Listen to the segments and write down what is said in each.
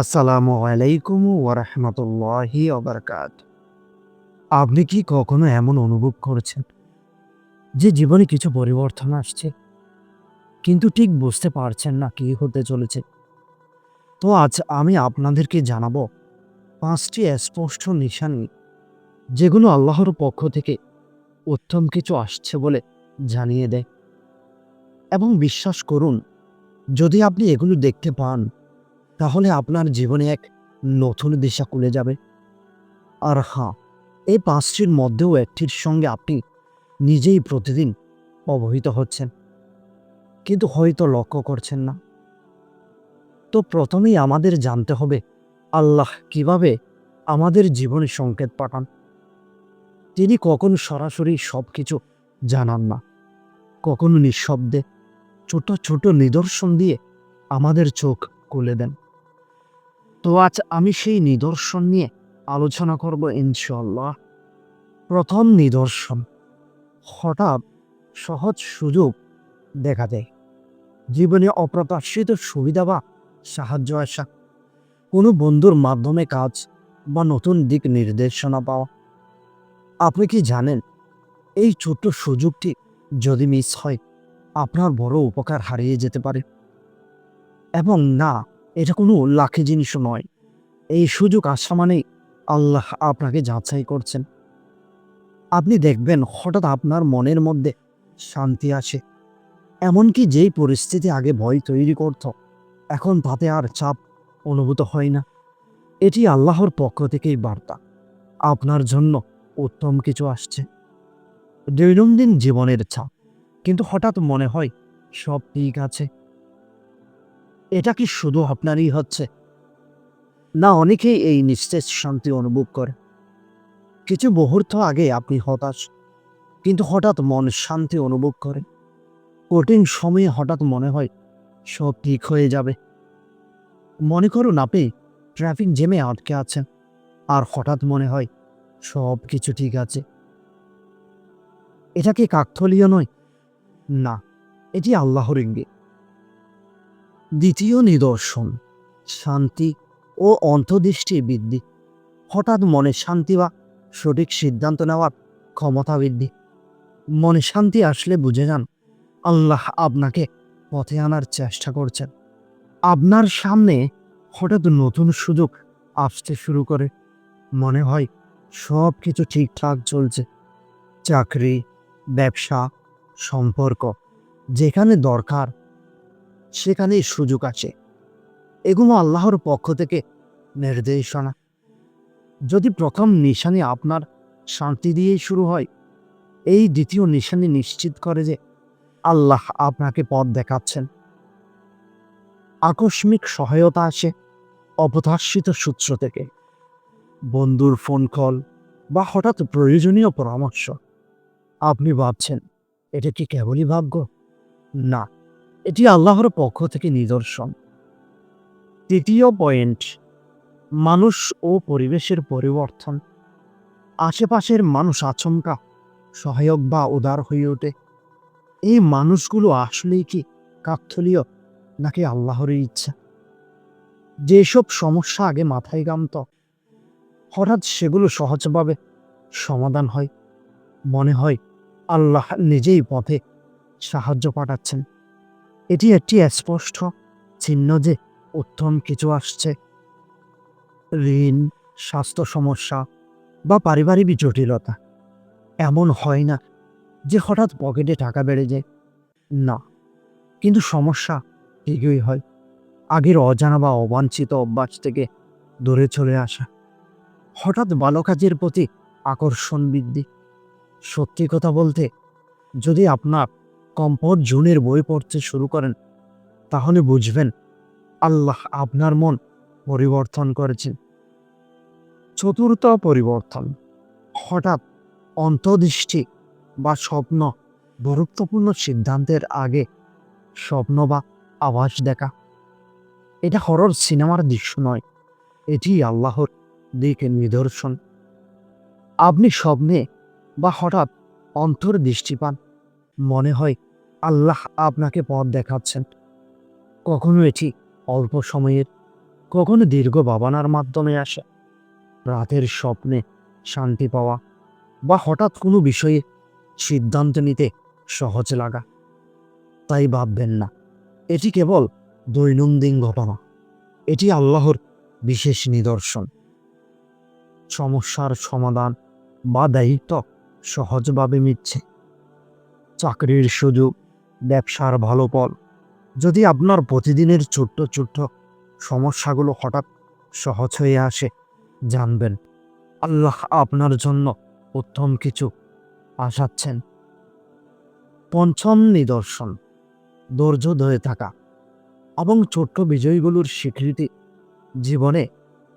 আসসালামু আলাইকুম ওরহমতুল্লাহি ওবরকাত আপনি কি কখনো এমন অনুভব করেছেন যে জীবনে কিছু পরিবর্তন আসছে, কিন্তু ঠিক বুঝতে পারছেন না কি হতে চলেছে? তো আজ আমি আপনাদেরকে জানাব পাঁচটি স্পষ্ট নিশানি যেগুলো আল্লাহর পক্ষ থেকে উত্তম কিছু আসছে বলে জানিয়ে দেয়। এবং বিশ্বাস করুন, যদি আপনি এগুলো দেখতে পান তাহলে আপনার জীবনে এক নতুন দিশা খুলে যাবে। আর হ্যাঁ এই পাঁচটির মধ্যেও একটির সঙ্গে আপনি নিজেই প্রতিদিন অবহিত হচ্ছেন। কিন্তু হয়তো লক্ষ্য করছেন না। তো প্রথমেই আমাদের জানতে হবে, আল্লাহ কীভাবে আমাদের জীবনে সংকেত পাঠান? তিনি কখনো সরাসরি সব কিছু জানান না? কখনো নিঃশব্দে ছোট ছোট নিদর্শন দিয়ে আমাদের চোখ খুলে দেন? তো আজ আমি সেই নিদর্শন নিয়ে আলোচনা করব ইনশাল্লাহ প্রথম নিদর্শন, হঠাৎ সহজ সুযোগ দেখা দেয়। জীবনে অপ্রত্যাশিত সুবিধা বা সাহায্য আসা, কোনো বন্ধুর মাধ্যমে কাজ বা নতুন দিক নির্দেশনা পাওয়া। আপনি কি জানেন, এই ছোট্ট সুযোগটি যদি মিস হয়, আপনার বড় উপকার হারিয়ে যেতে পারে। এবং না এটা কোনো লাখি জিনিসও নয়। এই সুযোগ আসা মানেই আল্লাহ আপনাকে যাচাই করছেন। আপনি দেখবেন হঠাৎ আপনার মনের মধ্যে শান্তি আসে। এমনকি যেই পরিস্থিতি আগে ভয় তৈরি করত, এখন তাতে আর চাপ অনুভূত হয় না। এটি আল্লাহর পক্ষ থেকেই বার্তা। আপনার জন্য উত্তম কিছু আসছে। দৈনন্দিন জীবনের চাপ। কিন্তু হঠাৎ মনে হয় সব ঠিক আছে। এটা কি শুধু আপনারই হচ্ছে? না, অনেকেই এই নিঃশেষ শান্তি অনুভব করে। কিছু মুহূর্ত আগে আপনি হতাশ, কিন্তু হঠাৎ মন শান্তি অনুভব করে। কঠিন সময়ে হঠাৎ মনে হয় সব ঠিক হয়ে যাবে। মনে করুন আপনি ট্রাফিক জ্যামে আটকে আছেন, আর হঠাৎ মনে হয় সব কিছু ঠিক আছে। এটা কি কাকথলীয় নয়? না, এটি আল্লাহর ইঙ্গিত। দ্বিতীয় নিদর্শন, শান্তি ও অন্তর্দৃষ্টি বৃদ্ধি। হঠাৎ মনে শান্তি বা সঠিক সিদ্ধান্ত নেওয়ার ক্ষমতা বৃদ্ধি। মনে শান্তি আসলে বুঝে যান, আল্লাহ আপনাকে পথে আনার চেষ্টা করছেন। আপনার সামনে হঠাৎ নতুন সুযোগ আসতে শুরু করে। মনে হয় সব কিছু ঠিকঠাক চলছে। চাকরি, ব্যবসা, সম্পর্ক যেখানে দরকার সেখানেই সুযোগ আছে। এগুলো আল্লাহর পক্ষ থেকে নির্দেশনা। যদি প্রথম নিশানি আপনার শান্তি দিয়েই শুরু হয়, এই দ্বিতীয় নিশানি নিশ্চিত করে যে আল্লাহ আপনাকে পথ দেখাচ্ছেন। আকস্মিক সহায়তা আসে অপ্রত্যাশিত সূত্র থেকে। বন্ধুর ফোন কল বা হঠাৎ প্রয়োজনীয় পরামর্শ। আপনি ভাবছেন, এটা কি কেবলই ভাগ্য? না। এটি আল্লাহর পক্ষ থেকে নিদর্শন। তৃতীয় পয়েন্ট, মানুষ ও পরিবেশের পরিবর্তন। আশেপাশের মানুষ আচমকা, সহায়ক বা উদার হয়ে ওঠে। এই মানুষগুলো আসলেই কি কাকথলীয় নাকি আল্লাহর ইচ্ছা? যেসব সমস্যা আগে মাথায় গামত, হঠাৎ সেগুলো সহজভাবে সমাধান হয়। মনে হয় আল্লাহ নিজেই পথে সাহায্য পাঠাচ্ছেন। এটি একটি স্পষ্ট চিহ্ন যে উত্তম কিছু আসছে। ঋণ, স্বাস্থ্য সমস্যা বা পারিবারিক জটিলতা এমন হয় না যে হঠাৎ পকেটে টাকা বেড়ে যায়। না, কিন্তু সমস্যা ঠিকই হয়। আগের অজানা বা অবাঞ্ছিত অভ্যাস থেকে দূরে চলে আসা। হঠাৎ ভালো কাজের প্রতি আকর্ষণ বৃদ্ধি। সত্যি কথা বলতে, যদি আপনার কম্ফর্ট জোনের বই পড়তে শুরু করেন, তাহলে বুঝবেন আল্লাহ আপনার মন পরিবর্তন করেছেন। চতুর্থ পরিবর্তন, হঠাৎ অন্তর্দৃষ্টি বা স্বপ্ন, গুরুত্বপূর্ণ সিদ্ধান্তের আগে স্বপ্ন বা আভাস দেখা। এটা হরর সিনেমার দৃশ্য নয়, এটি আল্লাহর দিকে নিদর্শন। আপনি স্বপ্নে বা হঠাৎ অন্তর্দৃষ্টি পান মনে হয় আল্লাহ আপনাকে পথ দেখাচ্ছেন। কখনো এটি অল্প সময়ের, কখনো দীর্ঘ ভাবনার মাধ্যমে আসে। রাতের স্বপ্নে শান্তি পাওয়া বা হঠাৎ কোনো বিষয়ে সিদ্ধান্ত নিতে সহজ লাগা। তাই ভাববেন না, এটি কেবল দৈনন্দিন ঘটনা। এটি আল্লাহর বিশেষ নিদর্শন। সমস্যার সমাধান বা দায়িত্ব সহজভাবে মিটছে। চাকরির সুযোগ, ব্যবসার ভালো ফল। যদি আপনার প্রতিদিনের ছোট্ট ছোট্ট সমস্যাগুলো হঠাৎ সহজ হয়ে আসে, জানবেন। আল্লাহ আপনার জন্য উত্তম কিছু আসাচ্ছেন পঞ্চম নিদর্শন, ধৈর্য ধরে থাকা এবং ছোট্ট বিজয়গুলোর স্বীকৃতি। জীবনে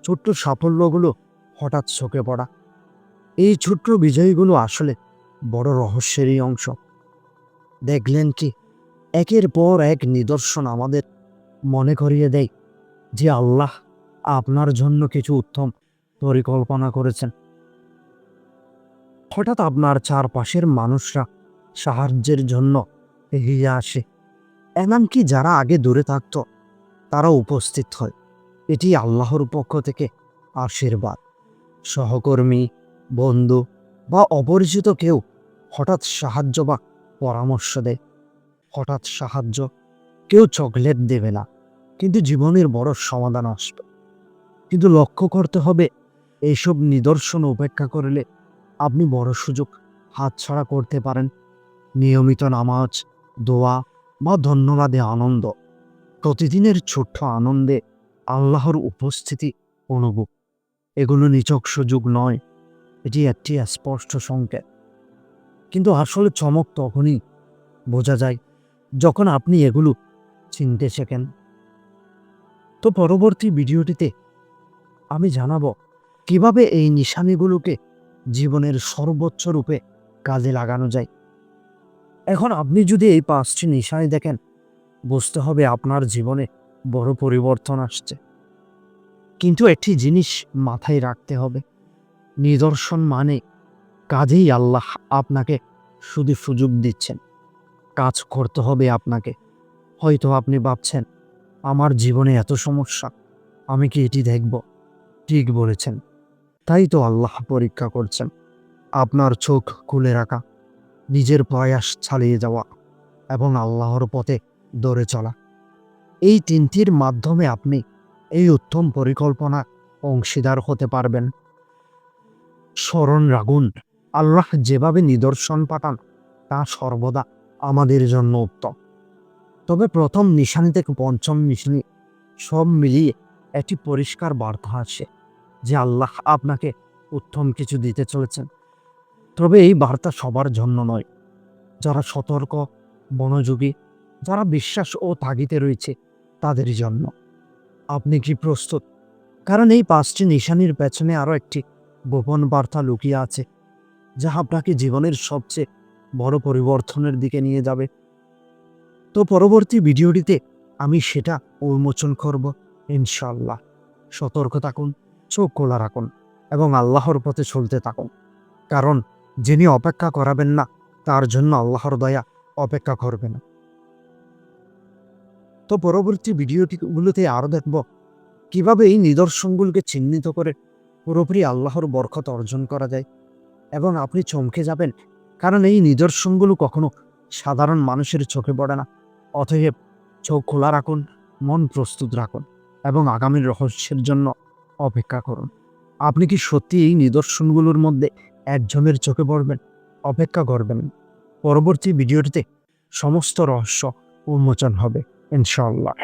ছোট্ট সাফল্যগুলো হঠাৎ চোখে পড়া। এই ছোট্ট বিজয়গুলো আসলে বড় রহস্যেরই অংশ। দেখলেন কি? একের পর এক নিদর্শন আমাদের মনে করিয়ে দেয় যে আল্লাহ আপনার জন্য কিছু উত্তম পরিকল্পনা করেছেন। হঠাৎ আপনার চারপাশের মানুষরা সাহায্যের জন্য এগিয়ে আসে। এমনকি যারা আগে দূরে থাকত, তারা উপস্থিত হয়। এটি আল্লাহর পক্ষ থেকে আশীর্বাদ। সহকর্মী, বন্ধু বা অপরিচিত কেউ হঠাৎ সাহায্য বা পরামর্শ দেয় হঠাৎ সাহায্য। কেউ চকলেট দেবে না, কিন্তু জীবনের বড় সমাধান আসবে। কিন্তু লক্ষ্য করতে হবে এইসব নিদর্শন উপেক্ষা করলে আপনি বড় সুযোগ হাতছাড়া করতে পারেন। নিয়মিত নামাজ, দোয়া বা ধন্যবাদে আনন্দ। প্রতিদিনের ছোট্ট আনন্দে আল্লাহর উপস্থিতি অনুভব এগুলো নিচক সুযোগ নয়, এটি একটি স্পষ্ট সংকেত। কিন্তু আসলে চমক তখনই বোঝা যায় যখন আপনি এগুলো চিনতে শেখেন। তো পরবর্তী ভিডিওটিতে আমি জানাব কীভাবে এই নিশানিগুলোকে জীবনের সর্বোচ্চ রূপে কাজে লাগানো যায়। এখন আপনি যদি এই পাঁচটি নিশানি দেখেন, বুঝতে হবে আপনার জীবনে বড় পরিবর্তন আসছে। কিন্তু একটি জিনিস মাথায় রাখতে হবে, নিদর্শন মানে কাজেই আল্লাহ আপনাকে শুধু সুযোগ দিচ্ছেন। কাজ করতে হবে আপনাকে। হয়তো আপনি ভাবছেন, আমার জীবনে এত সমস্যা, আমি কি এটি দেখব? ঠিক বলেছেন। তাই তো আল্লাহ পরীক্ষা করছেন, আপনার চোখ খুলে রাখা, নিজের প্রয়াস চালিয়ে যাওয়া এবং আল্লাহর পথে দৌড়ে চলা। এই তিনটির মাধ্যমে আপনি এই উত্তম পরিকল্পনা অংশীদার হতে পারবেন। স্মরণ রাখুন আল্লাহ যেভাবে নিদর্শন পাঠান, তা সর্বদা আমাদের জন্য উত্তম। তবে প্রথম নিশানি থেকে পঞ্চম নিশানি সব মিলিয়ে একটি পরিষ্কার বার্তা আসে যে আল্লাহ আপনাকে উত্তম কিছু দিতে চলেছেন। তবে এই বার্তা সবার জন্য নয়। যারা সতর্ক, মনোযোগী, যারা বিশ্বাস ও তাগিতে রয়েছে, তাদের জন্য। আপনি কি প্রস্তুত? কারণ এই পাঁচটি নিশানির পেছনে আরও একটি গোপন বার্তা লুকিয়ে আছে। যা আপনাকে জীবনের সবচেয়ে বড় পরিবর্তনের দিকে নিয়ে যাবে। তো পরবর্তী ভিডিওটিতে আমি সেটা উন্মোচন করব ইনশাল্লাহ সতর্ক থাকুন, চোখ খোলা রাখুন এবং আল্লাহর পথে চলতে থাকুন। কারণ যিনি অপেক্ষা করাবেন না, তার জন্য আল্লাহর দয়া অপেক্ষা করবে না। তো পরবর্তী ভিডিওটিগুলোতে আরও দেখব কীভাবে এই নিদর্শনগুলোকে চিহ্নিত করে পুরোপুরি আল্লাহর বরকত অর্জন করা যায়। এবং আপনি চমকে যাবেন, কারণ এই নিদর্শনগুলো কখনো সাধারণ মানুষের চোখে পড়ে না। অতএব চোখ খোলা রাখুন, মন প্রস্তুত রাখুন এবং আগামীর রহস্যের জন্য অপেক্ষা করুন। আপনি কি সত্যি এই নিদর্শনগুলোর মধ্যে একজনের চোখে পড়বেন, অপেক্ষা করবেন? পরবর্তী ভিডিওটিতে সমস্ত রহস্য উন্মোচন হবে ইনশাল্লাহ